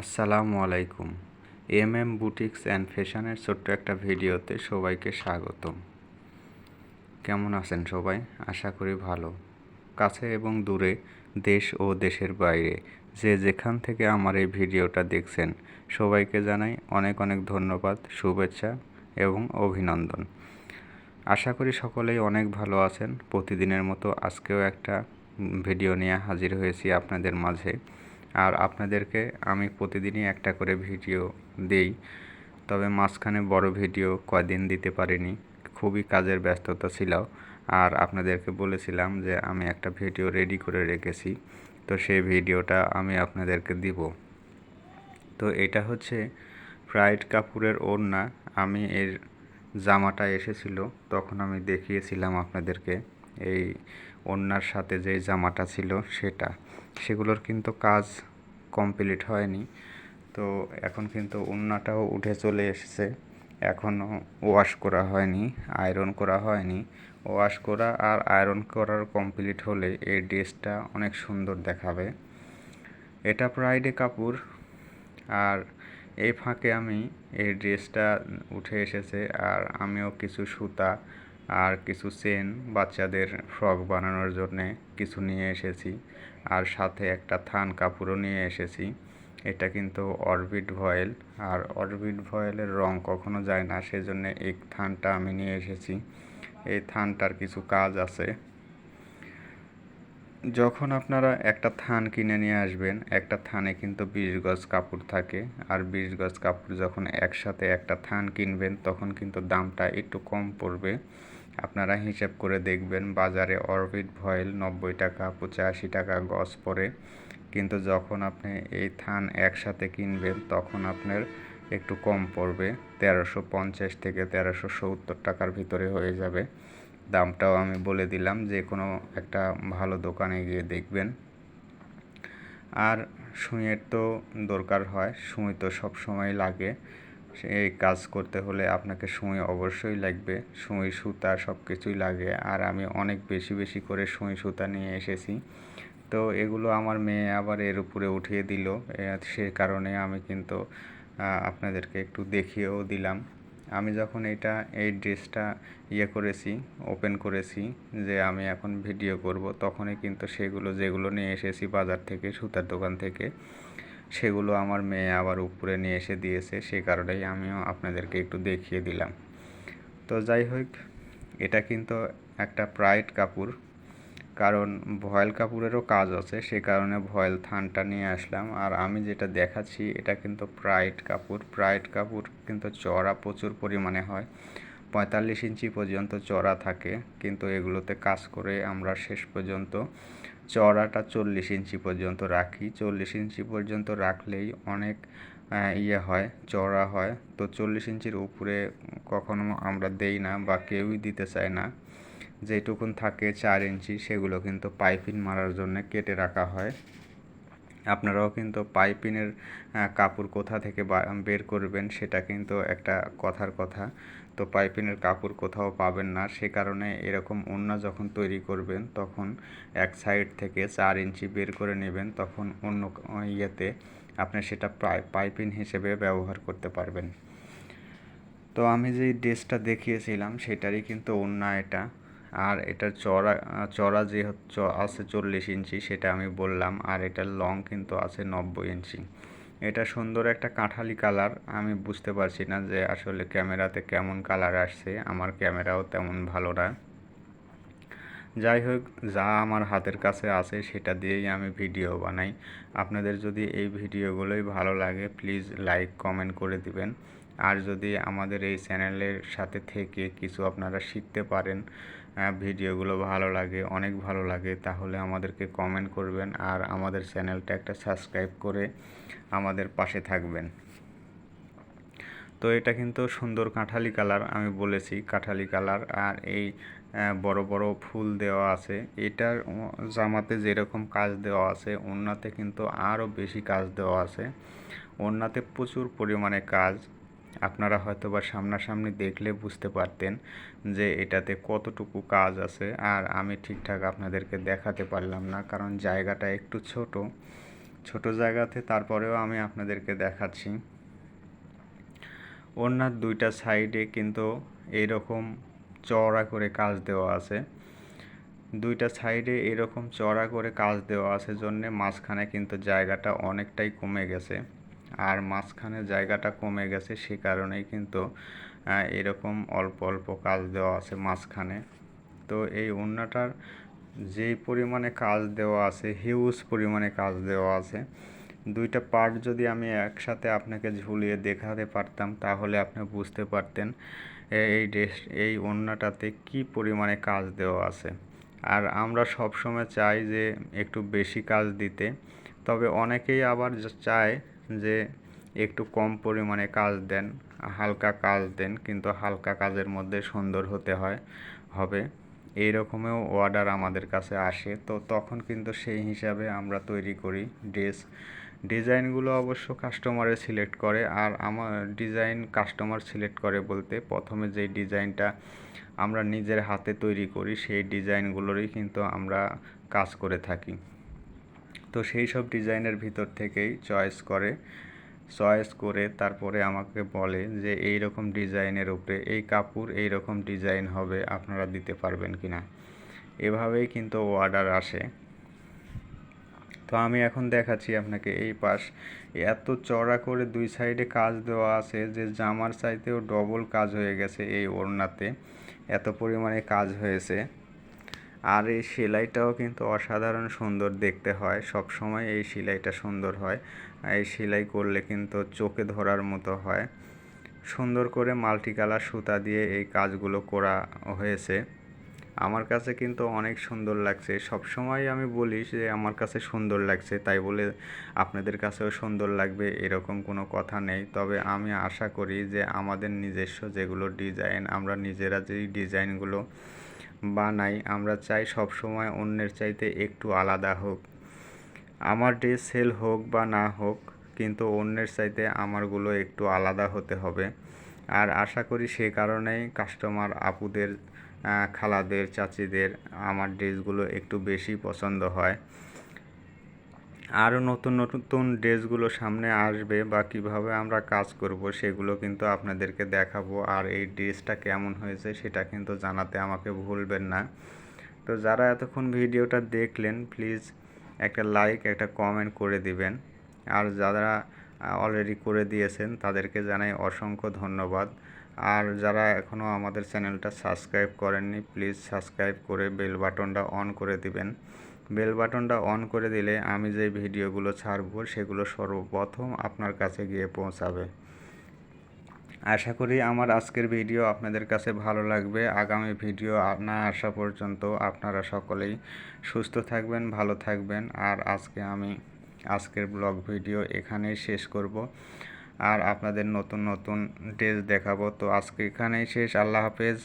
আসসালামু আলাইকুম। M M boutiques and ফ্যাশনের ছোট্ট একটা ভিডিওতে সবাইকে স্বাগতম। কেমন আছেন সবাই? আশা করি ভালো। কাছে এবং দূরে, দেশ ও দেশের বাইরে, যে যেখান থেকে আমার এই ভিডিওটা দেখছেন, সবাইকে জানাই অনেক অনেক ধন্যবাদ, শুভেচ্ছা এবং অভিনন্দন। আশা করি সকলেই অনেক ভালো আছেন। প্রতিদিনের মতো আজকেও একটা ভিডিও নিয়ে হাজির হয়েছি আপনাদের মাঝে। আর আপনাদেরকে আমি প্রতিদিনই একটা করে ভিডিও দেই। তবে মাঝখানে বড় ভিডিও কয়দিন দিতে পারিনি, খুবই কাজের ব্যস্ততা ছিল। আর আপনাদেরকে বলেছিলাম যে আমি একটা ভিডিও রেডি করে রেখেছি, তো সেই ভিডিওটা আমি আপনাদেরকে দিব। তো এটা হচ্ছে ফ্রাইড কাপুরের ওড়না। আমি এর জামাটা এসেছিল, তখন আমি দেখিয়েছিলাম আপনাদেরকে। এই ওড়নার সাথে যে জামাটা ছিল, সেটা। সেগুলোর কিন্তু কাজ কমপ্লিট হয়নি। তো এখন কিন্তু ওড়নাটাও উঠে চলে এসেছে। এখনও ওয়াশ করা হয়নি আয়রন করা হয়নি। ওয়াশ করা আর আয়রন করার কমপ্লিট হলে এই ড্রেসটা অনেক সুন্দর দেখাবে। এটা প্রাইডে কাপড়। আর এই ফাঁকে আমি এই ড্রেসটা উঠে এসেছে। আর আমিও কিছু সুতা আর কিছু চেন বাচ্চাদের ফ্রক বানানোর জন্যে কিছু নিয়ে এসেছি। আর সাথে একটা থান কাপড়ও নিয়ে এসেছি। এটা কিন্তু অরবিট ভয়েল। আর অরবিট ভয়েলের রং কখনো যায় না, সেজন্য এই থানটা আমি নিয়ে এসেছি। এই থানটার কিছু কাজ আছে। যখন আপনারা একটা থান কিনে নিয়ে আসবেন, একটা থানে কিন্তু বিশ গজ কাপড় থাকে। আর বিশ গজ কাপড় যখন একসাথে একটা থান কিনবেন, তখন কিন্তু দামটা একটু কম পড়বে। আপনারা হিসাব করে দেখবেন, বাজারে অরবিট ভয়েল নব্বই টাকা, পঁচাশি টাকা গজ পড়ে। কিন্তু যখন আপনি এই থান একসাথে কিনবেন, তখন আপনার একটু কম পড়বে, তেরোশো পঞ্চাশ থেকে তেরোশো সত্তর টাকার ভিতরে হয়ে যাবে। দামটাও আমি বলে দিলাম, যে কোনো একটা ভালো দোকানে গিয়ে দেখবেন। আর সুঁইয়ের তো দরকার হয়, সুঁই তো সব সময় লাগে। এই কাজ করতে হলে আপনাকে সুঁই অবশ্যই লাগবে। সুঁই সুতা সব কিছুই লাগে। আর আমি অনেক বেশি বেশি করে সুঁই সুতা নিয়ে এসেছি। তো এগুলো আমার মেয়ে আবার এর উপরে উঠিয়ে দিল। সে কারণে আমি কিন্তু আপনাদেরকে একটু দেখিয়েও দিলাম। আমি যখন এটা, এই ড্রেসটা ইয়ে করেছি, ওপেন করেছি, যে আমি এখন ভিডিও করব, তখনই কিন্তু সেগুলো, যেগুলো নিয়ে এসেছি বাজার থেকে, সুতার দোকান থেকে সেগুলো আমার মেয়ে আবার উপরে নিয়ে এসে দিয়েছে, সে কারণেই আমিও আপনাদেরকে একটু দেখিয়ে দিলাম। তো যাই হোক, এটা কিন্তু একটা প্রাইড কাপড়। কারণ ভয়েল কাপড়েরও কাজ আছে, সে কারণে ভয়েল থানটা নিয়ে আসলাম। আর আমি যেটা দেখাচ্ছি, এটা কিন্তু প্রাইড কাপড়। প্রাইড কাপড় কিন্তু চড়া প্রচুর পরিমাণে হয়। পঁয়তাল্লিশ ইঞ্চি পর্যন্ত চড়া থাকে, কিন্তু এগুলোতে কাজ করে আমরা শেষ পর্যন্ত চড়াটা চল্লিশ ইঞ্চি পর্যন্ত রাখি। চল্লিশ ইঞ্চি পর্যন্ত রাখলেই অনেক ইয়ে হয়, চড়া হয়। তো চল্লিশ ইঞ্চির উপরে কখনো আমরা দেই না বা কেউই দিতে চায় না। যেটুকুন থাকে চার ইঞ্চি, সেগুলো কিন্তু পাইপিন মারার জন্য কেটে রাখা হয়। আপনারাও কিন্তু পাইপিনের কাপড় কোথা থেকে বের করবেন সেটা কিন্তু একটা কথার কথা। পাইপিনের কাপড় কোথাও পাবেন না। সে কারণে এরকম ওড়না যখন তৈরি করবেন, তখন এক সাইড থেকে চার ইঞ্চি বের করে নেবেন। তখন অন্য ইয়েতে আপনি সেটা পাইপিন হিসেবে ব্যবহার করতে পারবেন। তো আমি যেই ড্রেসটা দেখিয়েছিলাম, সেটারই কিন্তু ওড়না এটা। আর এটার চড়া চড়া যে আছে চল্লিশ ইঞ্চি, সেটা আমি বললাম। আর এটার লং কিন্তু আছে নব্বই ইঞ্চি। এটা সুন্দর একটা কাঁঠালি কালার। আমি বুঝতে পারছি না যে আসলে ক্যামেরাতে কেমন কালার আসছে। আমার ক্যামেরাও তেমন ভালো না। যাই হোক, যা আমার হাতের কাছে আছে সেটা দিয়েই আমি ভিডিও বানাই। আপনাদের যদি এই ভিডিওগুলোই ভালো লাগে, প্লিজ লাইক, কমেন্ট করে দিবেন। আর যদি আমাদের এই চ্যানেলের সাথে থেকে কিছু আপনারা শিখতে পারেন ভিডিওগুলো ভালো লাগে, অনেক ভালো লাগে, তাহলে আমাদেরকে কমেন্ট করবেন আর আমাদের চ্যানেলটা একটা সাবস্ক্রাইব করে আমাদের পাশে থাকবেন। তো এটা কিন্তু সুন্দর কাঁঠালি কালার আমি বলেছি, কাঁঠালি কালার আর এই বড় বড় ফুল দেওয়া আছে। এটার জামাতে যেরকম কাজ দেওয়া আছে ওনাতে কিন্তু আরও বেশি কাজ দেওয়া আছে। ওনাতে প্রচুর পরিমাণে কাজ। আপনারা হয়তো বা সামনাসামনি দেখলে বুঝতে পারতেন যে এটাতে কতটুকু কাজ আছে। আর আমি ঠিকঠাক আপনাদেরকে দেখাতে পারলাম না, কারণ জায়গাটা একটু ছোট। ছোট জায়গাতে তারপরেও আমি আপনাদেরকে দেখাচ্ছি। ওনার দুইটা সাইডে কিন্তু এইরকম চওড়া করে কাজ দেওয়া আছে। দুইটা সাইডে এরকম চড়া করে কাজ দেওয়া আছে, জন্যে মাঝখানে কিন্তু জায়গাটা অনেকটাই কমে গেছে। আর মাঝখানে জায়গাটা কমে গেছে সে কারণেই কিন্তু এরকম অল্প অল্প কাজ দেওয়া আছে মাঝখানে। তো এই ওড়নাটার যেই পরিমাণে কাজ দেওয়া আছে হিউজ পরিমাণে কাজ দেওয়া আছে, দুইটা পার্ট যদি আমি একসাথে আপনাকে ঝুলিয়ে দেখাতে পারতাম, তাহলে আপনি বুঝতে পারতেন এই ড্রেস, এই ওড়নাটাতে কি পরিমাণে কাজ দেওয়া আছে। আর আমরা সবসময় চাই যে একটু বেশি কাজ দিতে, তবে অনেকেই আবার চায় যে একটু কম পরিমাণে কাজ দেন, হালকা কাজ দেন, কিন্তু হালকা কাজের মধ্যে সুন্দর হতে হয়, হবে। এই রকমেও অর্ডার আমাদের কাছে আসে। তো তখন কিন্তু সেই হিসাবে আমরা তৈরি করি ড্রেস ডিজাইনগুলো অবশ্য কাস্টমারে সিলেক্ট করে। আর আমার ডিজাইন কাস্টমার সিলেক্ট করে বলতে প্রথমে যেই ডিজাইনটা আমরা নিজের হাতে তৈরি করি, সেই ডিজাইনগুলোরই কিন্তু আমরা কাজ করে থাকি। তো সেই সব ডিজাইনের ভিতর থেকেই চয়েস করে চয়েস করে তারপরে আমাকে বলে যে এই রকম ডিজাইনের উপরে এই কাপড় এই রকম ডিজাইন হবে, আপনারা দিতে পারবেন কি না এভাবেই কিন্তু অর্ডার আসে। তো আমি এখন দেখাচ্ছি আপনাকে এই পাশ। এত চড়া করে দুই সাইডে কাজ দেওয়া আছে যে জামার চাইতেও ডবল কাজ হয়ে গেছে এই ওড়নাতে। এত পরিমাণে কাজ হয়েছে। আর এই সেলাইটাও কিন্তু অসাধারণ সুন্দর দেখতে হয়। সব সময় এই সেলাইটা সুন্দর হয়। এই সেলাই করলে কিন্তু চোখে ধরার মতো হয়। সুন্দর করে মাল্টি কালার সুতা দিয়ে এই কাজগুলো করা হয়েছে। আমার কাছে কিন্তু অনেক সুন্দর লাগছে। সব সময় আমি বলি যে, আমার কাছে সুন্দর লাগছে। তাই বলে আপনাদের কাছেও সুন্দর লাগবে এরকম কোনো কথা নেই। তবে আমি আশা করি যে, আমাদের নিজস্ব যেগুলো ডিজাইন, আমরা নিজেরা যেই ডিজাইনগুলো বানাই, আমরা চাই সব সময় অন্যের চাইতে একটু আলাদা হোক। আমার ড্রেস সেল হোক বা না হোক, কিন্তু অন্যের চাইতে আমারগুলো একটু আলাদা হতে হবে। আর আশা করি সে কারণেই কাস্টমার আপুদের খালাদের, চাচিদের আমার ড্রেসগুলো একটু বেশি পছন্দ হয়। আরও নতুন নতুন ড্রেসগুলো সামনে আসবে বা কীভাবে আমরা কাজ করব সেগুলো কিন্তু আপনাদেরকে দেখাবো। আর এই ড্রেসটা কেমন হয়েছে সেটা কিন্তু জানাতে আমাকে ভুলবেন না। তো যারা এতক্ষণ ভিডিওটা দেখলেন প্লিজ একটা লাইক একটা কমেন্ট করে দিবেন। আর যারা অলরেডি করে দিয়েছেন, তাদেরকে জানাই অসংখ্য ধন্যবাদ। আর যারা এখনও আমাদের চ্যানেলটা সাবস্ক্রাইব করেননি প্লিজ সাবস্ক্রাইব করে বেল বাটনটা অন করে দিবেন। বেল বাটনটা অন করে দিলে আমি যে ভিডিওগুলো ছাড়ব সেগুলো সর্বপ্রথম আপনার কাছে গিয়ে পৌঁছাবে। আশা করি আমার আজকের ভিডিও আপনাদের কাছে ভালো লাগবে। আগামী ভিডিও না আসা পর্যন্ত আপনারা সকলেই সুস্থ থাকবেন, ভালো থাকবেন। আর আজকে আমি আজকের ব্লগ ভিডিও এখানেই শেষ করব। আর আপনাদের নতুন নতুন ড্রেস দেখাবো। তো আজকে এখানেই শেষ। আল্লাহ হাফেজ।